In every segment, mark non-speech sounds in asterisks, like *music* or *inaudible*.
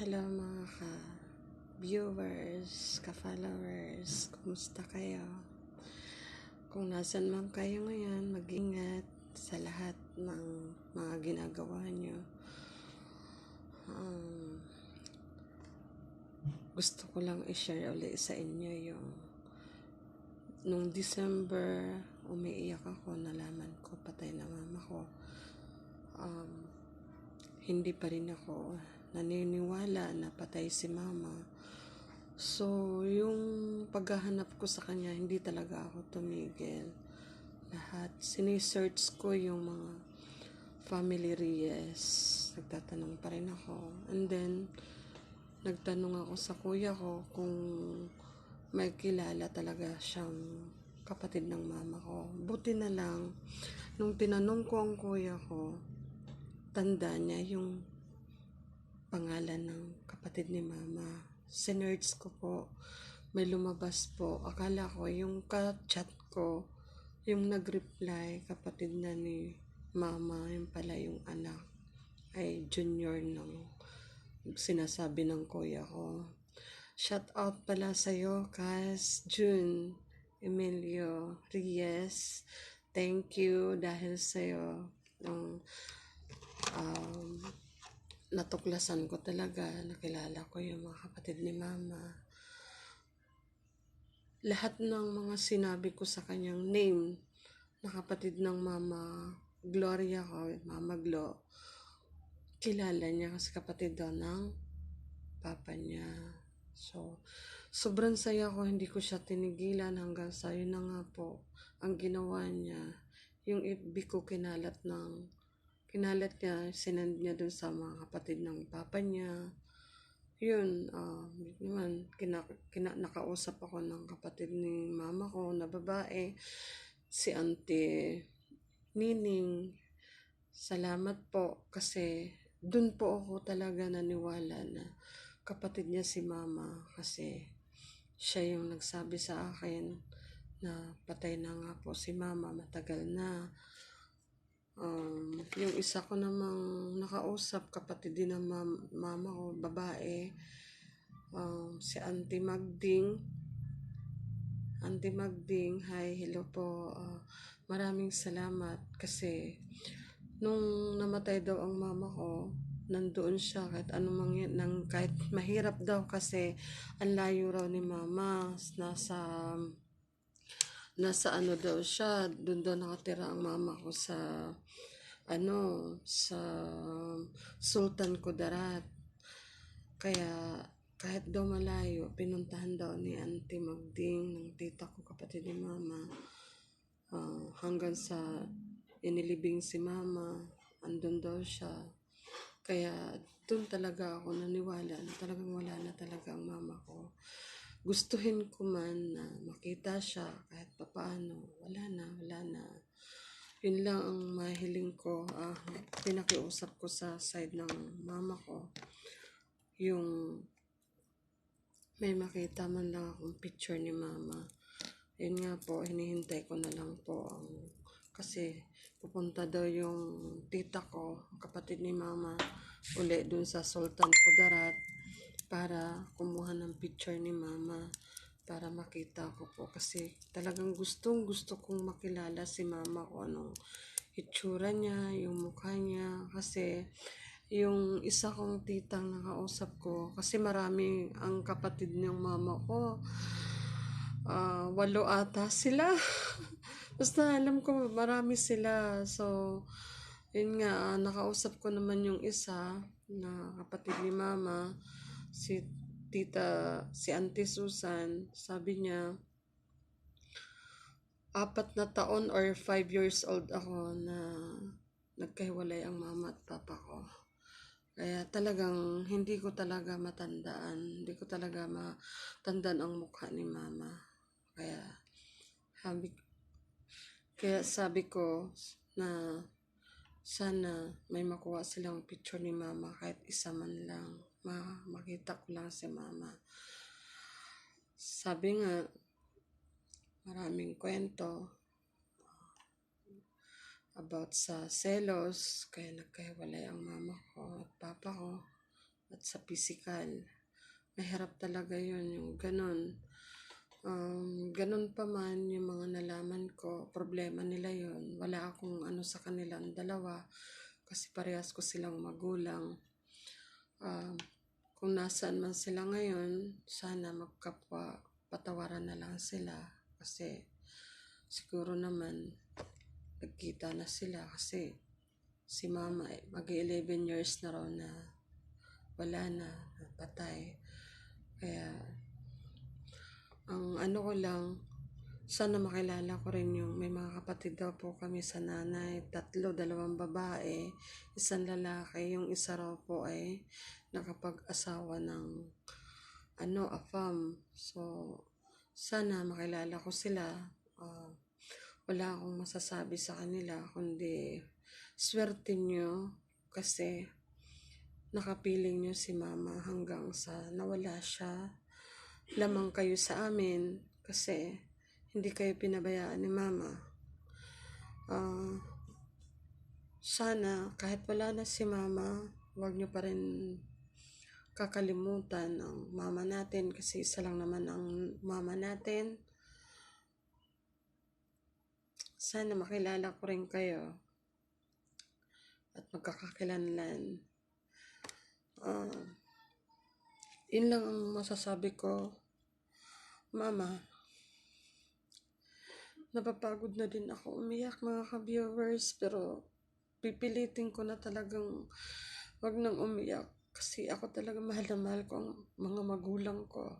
Hello mga ka-viewers, ka-followers, kumusta kayo? Kung nasan man kayo ngayon, mag-ingat sa lahat ng mga ginagawa nyo. Um, gusto ko lang i-share ulit sa inyo yung nung December, umiiyak ako, nalaman ko, patay na mama ko. Um, hindi pa rin ako naniniwala na patay si mama. So, yung paghahanap ko sa kanya, hindi talaga ako tumigil. Lahat, sinisearch ko yung mga family Reyes. Nagtatanong pa rin ako. And then, nagtanong ako sa kuya ko kung may kilala talaga siyang kapatid ng mama ko. Buti na lang, nung tinanong ko ang kuya ko, tanda niya yung pangalan ng kapatid ni mama. Sinerge ko po, may lumabas po. Akala ko yung ka-chat ko, yung nag-reply, kapatid na ni mama, yung pala yung anak, ay junior ng sinasabi ng kuya ko. Shout out pala sa'yo, Kas June Emilio Reyes. Thank you dahil sa'yo. Um, um, natuklasan ko talaga, nakilala ko yung mga kapatid ni mama. Lahat ng mga sinabi ko sa kanyang name na kapatid ng mama Gloria ko, mama Glo, kilala niya kasi kapatid daw ng papa niya. So, sobrang saya ko, hindi ko siya tinigilan hanggang sa yun na nga po ang ginawa niya. Yung FB ko kinalat ng kinalat niya, sinend niya dun sa mga kapatid ng papa niya. Yun, uh, naman, kina, kina, nakausap ako ng kapatid ni mama ko na babae, si Auntie Nining. Salamat po kasi dun po ako talaga naniwala na kapatid niya si mama kasi siya yung nagsabi sa akin na patay na nga po si mama matagal na Um, yung isa ko namang nakausap, kapatid din ng mam- mama ko, babae, um, si Auntie Magding. Auntie Magding, hi, hello po. Uh, maraming salamat kasi nung namatay daw ang mama ko, nandoon siya kahit anong nang kahit mahirap daw kasi ang layo raw ni mama nasa nasa ano daw siya, doon daw nakatira ang mama ko sa ano, sa Sultan Kudarat. Kaya kahit daw malayo, pinuntahan daw ni Auntie Magding ng tita ko, kapatid ni mama. Uh, hanggang sa inilibing si mama, andun daw siya. Kaya doon talaga ako naniwala na talagang wala na talaga ang mama ko gustuhin ko man na makita siya kahit papaano, wala na, wala na. Yun lang ang mahiling ko, ah, pinakiusap ko sa side ng mama ko. Yung may makita man lang akong picture ni mama. Yun nga po, hinihintay ko na lang po ang kasi pupunta daw yung tita ko, kapatid ni mama, uli dun sa Sultan Kudarat para kumuha ng picture ni mama para makita ko po. Kasi talagang gustong gusto kong makilala si mama ko anong itsura niya, yung mukha niya. Kasi yung isa kong titang nakausap ko kasi marami ang kapatid ng mama ko. Uh, walo ata sila. *laughs* Basta alam ko marami sila. So yun nga nakausap ko naman yung isa na kapatid ni mama si tita, si Auntie Susan, sabi niya, apat na taon or five years old ako na nagkahiwalay ang mama at papa ko. Kaya talagang hindi ko talaga matandaan. Hindi ko talaga matandaan ang mukha ni mama. Kaya, sabi, kaya sabi ko na sana may makuha silang picture ni mama kahit isa man lang ma makita ko lang si mama. Sabi nga, maraming kwento about sa selos, kaya nagkahiwalay ang mama ko at papa ko. at sa physical. Mahirap talaga yun, yung ganun. Um, ganun pa man yung mga nalaman ko, problema nila yun. Wala akong ano sa kanilang dalawa kasi parehas ko silang magulang. Um, kung nasaan man sila ngayon, sana magkapwa, patawaran na lang sila. Kasi siguro naman, nagkita na sila kasi si mama, eh, mag-11 years na raw na wala na, patay. Kaya, ang ano ko lang, sana makilala ko rin yung may mga kapatid daw po kami sa nanay, tatlo, dalawang babae, isang lalaki, yung isa raw po ay nakapag-asawa ng ano, afam. So, sana makilala ko sila. Ah, wala akong masasabi sa kanila, kundi swerte nyo kasi nakapiling nyo si mama hanggang sa nawala siya. Lamang kayo sa amin kasi hindi kayo pinabayaan ni mama. Ah, sana kahit wala na si mama, huwag nyo pa rin kakalimutan ang mama natin kasi isa lang naman ang mama natin. Sana makilala ko rin kayo at magkakakilanlan. Ah, yun lang ang masasabi ko. Mama, napapagod na din ako umiyak mga ka-viewers pero pipilitin ko na talagang wag nang umiyak kasi ako talaga mahal na mahal ko ang mga magulang ko.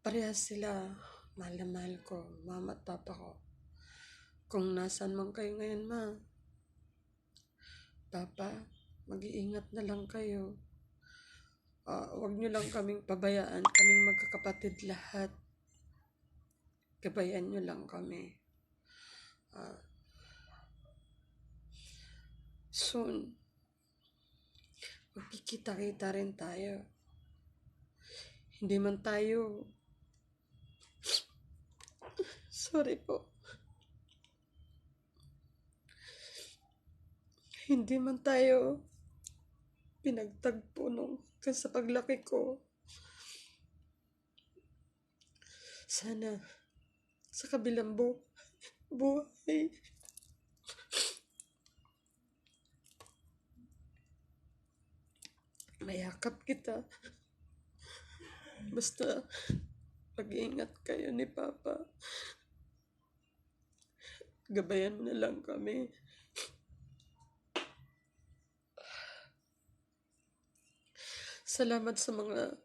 Parehas sila, mahal na mahal ko, mama at papa ko. Kung nasan man kayo ngayon, ma, papa, mag-iingat na lang kayo. Ah, wag nyo lang kaming pabayaan, kaming magkakapatid lahat. Gabayan nyo lang kami. Ah, soon, magkikita-kita rin tayo. Hindi man tayo *sniffs* Sorry po. Hindi man tayo pinagtagpo nung sa paglaki ko. Sana sa kabilang bu buhay. Mayakap kita. Basta mag-ingat kayo ni Papa. Gabayan mo na lang kami. Salamat sa mga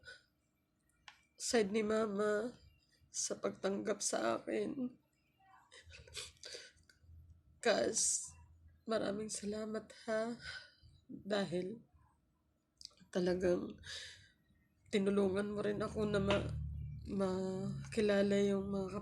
side ni Mama sa pagtanggap sa akin. Kas, maraming salamat ha. Dahil talagang tinulungan mo rin ako na ma makilala yung mga